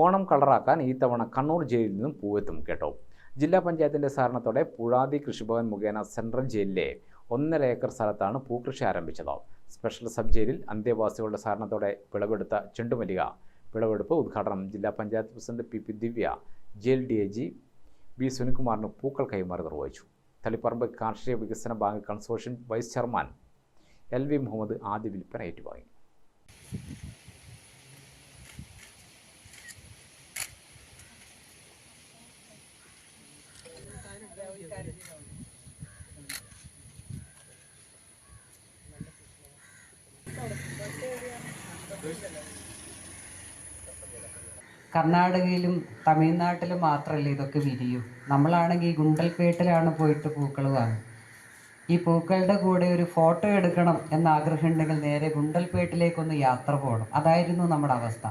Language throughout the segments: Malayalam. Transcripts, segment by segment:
ഓണം കളറാക്കാൻ ഈ തവണ കണ്ണൂർ ജയിലിൽ നിന്നും പൂവെത്തും കേട്ടോ. ജില്ലാ പഞ്ചായത്തിന്റെ സഹകരണത്തോടെ പുഴാതി കൃഷിഭവൻ മുഖേന സെൻട്രൽ ജയിലിലെ ഒന്നര ഏക്കർ സ്ഥലത്താണ് പൂക്കൃഷി ആരംഭിച്ചത്. സ്പെഷ്യൽ സബ് ജയിലിൽ അന്തേവാസികളുടെ സഹകരണത്തോടെ വിളവെടുത്ത ചെണ്ടുമല്ലിക വിളവെടുപ്പ് ഉദ്ഘാടനം ജില്ലാ panchayat president P P Divya jail D A G V സുനിൽകുമാറിന് പൂക്കൾ കൈമാറി നിർവഹിച്ചു. തളിപ്പറമ്പ് കാർഷിക വികസന bank consortium vice chairman L V Muhammad ആദ്യ വിൽപ്പന ഏറ്റുവാങ്ങി. കർണാടകയിലും തമിഴ്നാട്ടിലും മാത്രമല്ല ഇതൊക്കെ വിരിയൂ? നമ്മളാണെങ്കിൽ ഗുണ്ടൽപേട്ടിലാണ് പോയിട്ട് പൂക്കൾ വാങ്ങും ഈ പൂക്കളുടെ കൂടെ ഒരു ഫോട്ടോ എടുക്കണം എന്ന ആഗ്രഹം ഉണ്ടെങ്കിൽ നേരെ ഗുണ്ടൽപേട്ടിലേക്കൊന്ന് യാത്ര പോകണം. അതായിരുന്നു നമ്മുടെ അവസ്ഥ.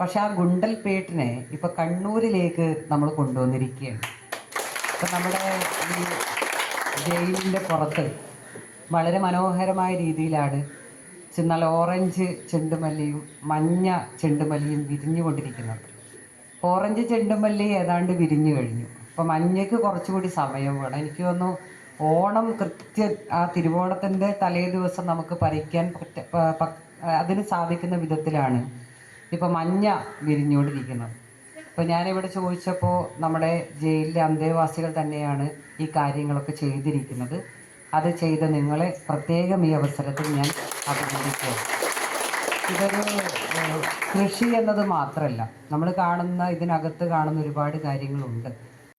പക്ഷെ ആ ഗുണ്ടൽപേട്ടിനെ ഇപ്പൊ കണ്ണൂരിലേക്ക് നമ്മൾ കൊണ്ടുവന്നിരിക്കുകയാണ്. ഇപ്പം നമ്മുടെ ഈ ജയിലിന്റെ പുറത്ത് വളരെ മനോഹരമായ രീതിയിലാണ് ചെ- ഓറഞ്ച് ചെണ്ടുമല്ലിയും മഞ്ഞ ചെണ്ടുമല്ലിയും വിരിഞ്ഞുകൊണ്ടിരിക്കുന്നത് ഓറഞ്ച് ചെണ്ടുമല്ലി ഏതാണ്ട് വിരിഞ്ഞു കഴിഞ്ഞു. അപ്പോൾ മഞ്ഞയ്ക്ക് കുറച്ചുകൂടി സമയം വേണം. എനിക്ക് തോന്നുന്നു ഓണം കൃത്യ ആ തിരുവോണത്തിന്റെ തലേ ദിവസം നമുക്ക് പറിക്കാൻ പറ്റ അതിന് സാധിക്കുന്ന വിധത്തിലാണ് ഇപ്പോൾ മഞ്ഞ വിരിഞ്ഞുകൊണ്ടിരിക്കുന്നത്. അപ്പോൾ ഞാനിവിടെ ചോദിച്ചപ്പോൾ നമ്മുടെ ജയിലിലെ അന്തേവാസികൾ തന്നെയാണ് ഈ കാര്യങ്ങളൊക്കെ ചെയ്തിരിക്കുന്നത്. അത് ചെയ്ത നിങ്ങളെ പ്രത്യേകം ഈ അവസരത്തിൽ ഞാൻ അഭിനന്ദിക്കുന്നു ഇതൊരു കൃഷി എന്നത് മാത്രമല്ല നമ്മൾ കാണുന്ന ഇതിനകത്ത് കാണുന്ന ഒരുപാട് കാര്യങ്ങളുണ്ട്.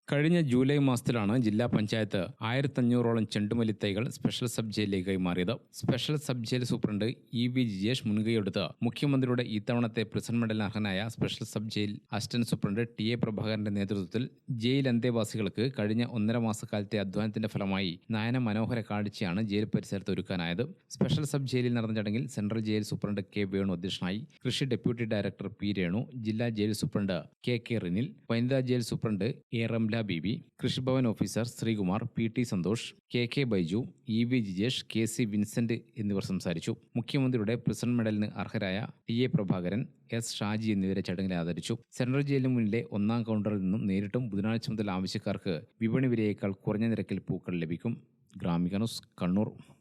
കഴിഞ്ഞ ജൂലൈ മാസത്തിലാണ് ജില്ലാ പഞ്ചായത്ത് ആയിരത്തഞ്ഞൂറോളം ചെണ്ടുമല്ലി തൈകൾ സ്പെഷ്യൽ സബ് ജയിലിലേക്ക് കൈമാറിയത്. Special sub jail superintendent E V Jijesh മുൻകൈയെടുത്ത് മുഖ്യമന്ത്രിയുടെ ഇത്തവണത്തെ prison medal അർഹനായ special sub jail assistant superintendent T A പ്രഭാകരന്റെ നേതൃത്വത്തിൽ ജയിൽ അന്തേവാസികൾക്ക് കഴിഞ്ഞ ഒന്നര മാസക്കാലത്തെ അധ്വാനത്തിന്റെ ഫലമായി നയന മനോഹര കാഴ്ചയാണ് ജയിൽ പരിസരത്ത് ഒരുക്കാനായത്. സ്പെഷ്യൽ സബ് ജയിലിൽ നടന്ന ചടങ്ങിൽ central jail superintendent K Venu അധ്യക്ഷനായി കൃഷി ഡെപ്യൂട്ടി ഡയറക്ടർ പി രേണു ജില്ലാ jail superintendent K K Rinil വനിതാ jail superintendent A Ramla Beebi Krishibhavan officer Sreekumar P T Santhosh K K Baiju E V Jijesh K C Vincent എന്നിവർ സംസാരിച്ചു. മുഖ്യമന്ത്രിയുടെ പ്രിസൺ മെഡലിന് അർഹരായ T A Prabhakaran S Shaji എന്നിവരെ ചടങ്ങിൽ ആദരിച്ചു. സെൻട്രൽ ജയിലിന് മുന്നിലെ ഒന്നാം കൗണ്ടറിൽ നിന്നും നേരിട്ടും ബുധനാഴ്ച മുതൽ ആവശ്യക്കാർക്ക് വിപണി വിലയേക്കാൾ കുറഞ്ഞ നിരക്കിൽ പൂക്കൾ ലഭിക്കും. ഗ്രാമിക കണ്ണൂർ.